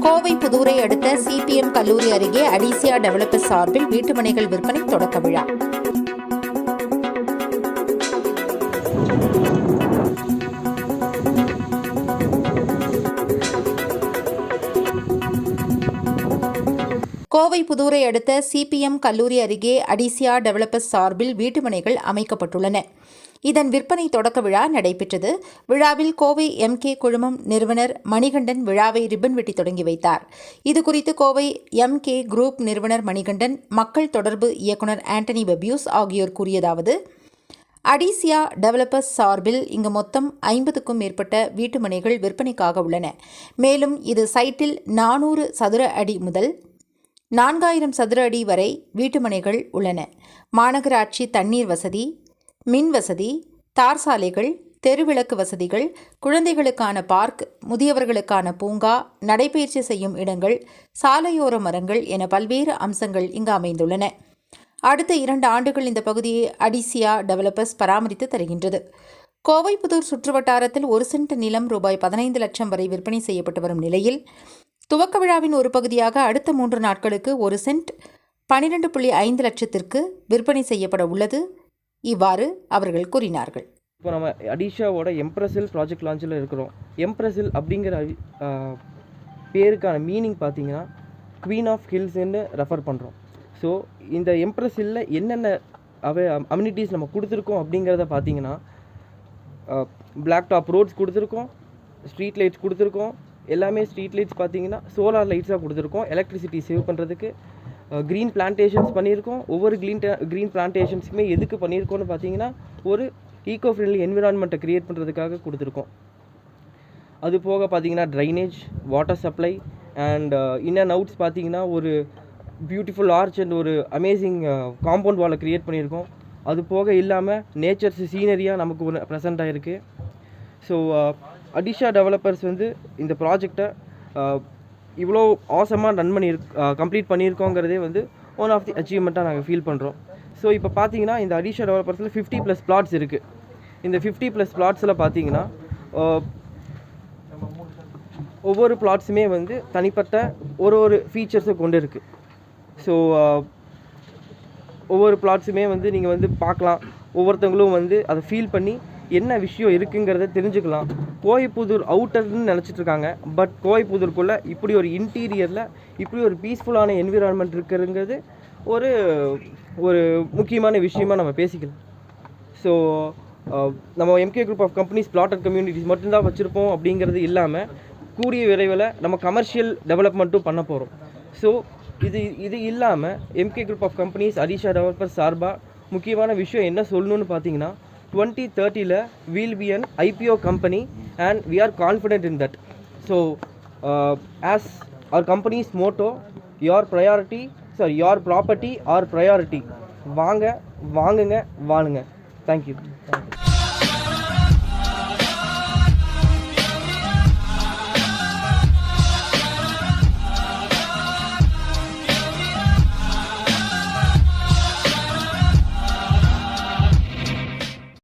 கோவை புதூரை அடுத்த சிபிஎம் கல்லூரி அருகே அடிசியா டெவலப்பர் சார்பில் வீட்டுமனைகள் விற்பனை தொடக்க விழா. கோவை புதூரை அடுத்த சிபிஎம் கல்லூரி அருகே அடிசியா டெவலப்பர்ஸ் சார்பில் வீட்டுமனைகள் அமைக்கப்பட்டுள்ளன. இதன் விற்பனை தொடக்க விழா நடைபெற்றது. விழாவில் கோவை எம்கே குழுமம் நிறுவனர் மணிகண்டன் விழாவை ரிப்பன் வெட்டி தொடங்கி வைத்தார். இதுகுறித்து கோவை எம்கே குரூப் நிறுவனர் மணிகண்டன் மக்கள் தொடர்பு இயக்குனர் ஆண்டனி பெபியூஸ் ஆகியோர் கூறியதாவது அடிசியா டெவலப்பர்ஸ் சார்பில் இங்கு மொத்தம் ஐம்பதுக்கும் மேற்பட்ட வீட்டுமனைகள் விற்பனைக்காக உள்ளன. மேலும் இது சைட்டில் நானூறு சதுர அடி முதல் நான்காயிரம் சதுர அடி வரை வீட்டுமனைகள் உள்ளன. மாநகராட்சி தண்ணீர் வசதி மின் வசதி தார் சாலைகள் தெருவிளக்கு வசதிகள் குழந்தைகளுக்கான பார்க் முதியவர்களுக்கான பூங்கா நடைபயிற்சி செய்யும் இடங்கள் சாலையோர மரங்கள் என பல்வேறு அம்சங்கள் இங்கு அமைந்துள்ளன. அடுத்த இரண்டு ஆண்டுகள் இந்த பகுதியை அடிசியா டெவலப்பர்ஸ் பராமரித்து தருகின்றது. கோவைப்புதூர் சுற்றுவட்டாரத்தில் ஒரு சென்ட் நிலம் ரூபாய் பதினைந்து லட்சம் வரை விற்பனை செய்யப்பட்டு வரும் நிலையில் துவக்க விழாவின் ஒரு பகுதியாக அடுத்த மூன்று நாட்களுக்கு ஒரு சென்ட் பனிரெண்டு புள்ளி ஐந்து லட்சத்திற்கு விற்பனை செய்யப்பட உள்ளது. இவ்வாறு அவர்கள் கூறினார்கள். இப்போ நம்ம அடிஷாவோட எம்ப்ரஸில் ப்ராஜெக்ட் லான்ச்சில் இருக்கிறோம். எம்ப்ரஸில் அப்படிங்கிற பேருக்கான மீனிங் பார்த்தீங்கன்னா குவீன் ஆஃப் ஹில்ஸ்ன்னு ரெஃபர் பண்ணுறோம் ஸோ இந்த எம்ப்ரஸில் என்னென்ன அவை அம்யூனிட்டிஸ் நம்ம கொடுத்துருக்கோம் அப்படிங்கிறத பார்த்தீங்கன்னா பிளாக் டாப் ரோட்ஸ் கொடுத்துருக்கோம் ஸ்ட்ரீட் லைட்ஸ் கொடுத்துருக்கோம். எல்லாமே ஸ்ட்ரீட் லைட்ஸ் பார்த்தீங்கன்னா சோலார் லைட்ஸாக கொடுத்துருக்கோம். எலக்ட்ரிசிட்டி சேவ் பண்ணுறதுக்கு க்ரீன் பிளான்டேஷன்ஸ் பண்ணியிருக்கோம். ஒவ்வொரு க்ரீன் க்ரீன் பிளான்டேஷன்ஸுமே எதுக்கு பண்ணியிருக்கோம்னு பார்த்தீங்கன்னா ஒரு ஈகோ ஃப்ரெண்ட்லி என்விரான்மெண்ட்டை க்ரியேட் பண்ணுறதுக்காக கொடுத்துருக்கோம். அது போக பார்த்தீங்கன்னா drainage water supply and in and outs பார்த்தீங்கன்னா ஒரு பியூட்டிஃபுல் ஆர்ச் அண்ட் ஒரு அமேசிங் காம்பவுண்ட் வாலை க்ரியேட் பண்ணியிருக்கோம். அது போக இல்லாமல் நேச்சர்ஸ் சீனரியாக நமக்கு ஒன்று ப்ரெசென்ட் ஆகிருக்கு ஸோ அடிஷா டெவலப்பர்ஸ் வந்து இந்த ப்ராஜெக்டை இவ்வளோ ஆசமாக ரன் பண்ணி கம்ப்ளீட் பண்ணியிருக்கோங்கிறதே வந்து ஒன் ஆஃப் தி அச்சீவ்மெண்ட்டாக நாங்கள் ஃபீல் பண்ணுறோம் ஸோ இப்போ பார்த்தீங்கன்னா இந்த அடிஷா டெவலப்பர்ஸில் ஃபிஃப்டி ப்ளஸ் பிளாட்ஸ் இருக்குது இந்த ஃபிஃப்டி ப்ளஸ் பிளாட்ஸில் பார்த்தீங்கன்னா ஒவ்வொரு பிளாட்ஸுமே வந்து தனிப்பட்ட ஒரு ஒரு ஃபீச்சர்ஸை கொண்டு இருக்குது ஸோ ஒவ்வொரு பிளாட்ஸுமே வந்து நீங்கள் வந்து பார்க்கலாம். ஒவ்வொருத்தவங்களும் வந்து அதை ஃபீல் பண்ணி என்ன விஷயம் இருக்குங்கிறத தெரிஞ்சுக்கலாம். கோயப்புதூர் அவுட்டர்னு நினச்சிட்டு இருக்காங்க. பட் கோயப்புதூருக்குள்ளே இப்படி ஒரு இன்டீரியரில் இப்படி ஒரு பீஸ்ஃபுல்லான என்விரான்மெண்ட் இருக்குங்கிறது ஒரு ஒரு முக்கியமான விஷயமா நம்ம பேசிக்கலாம். ஸோ uh, நம்ம MK group of companies plotted communities மட்டும்தான் வச்சுருப்போம் அப்படிங்கிறது இல்லாமல் கூடிய விரைவில் நம்ம கமர்ஷியல் டெவலப்மெண்ட்டும் பண்ண போகிறோம் ஸோ இது இது இல்லாமல் MK group of companies Arisha developer சார்பாக முக்கியமான விஷயம் என்ன சொல்லணும்னு பார்த்தீங்கன்னா twenty தேர்ட்டியில் we'll be an IPO company and we are confident in that so as our companies motto your priority sorry your property our priority வாங்க வாங்குங்க வாழுங்க. தேங்க்யூ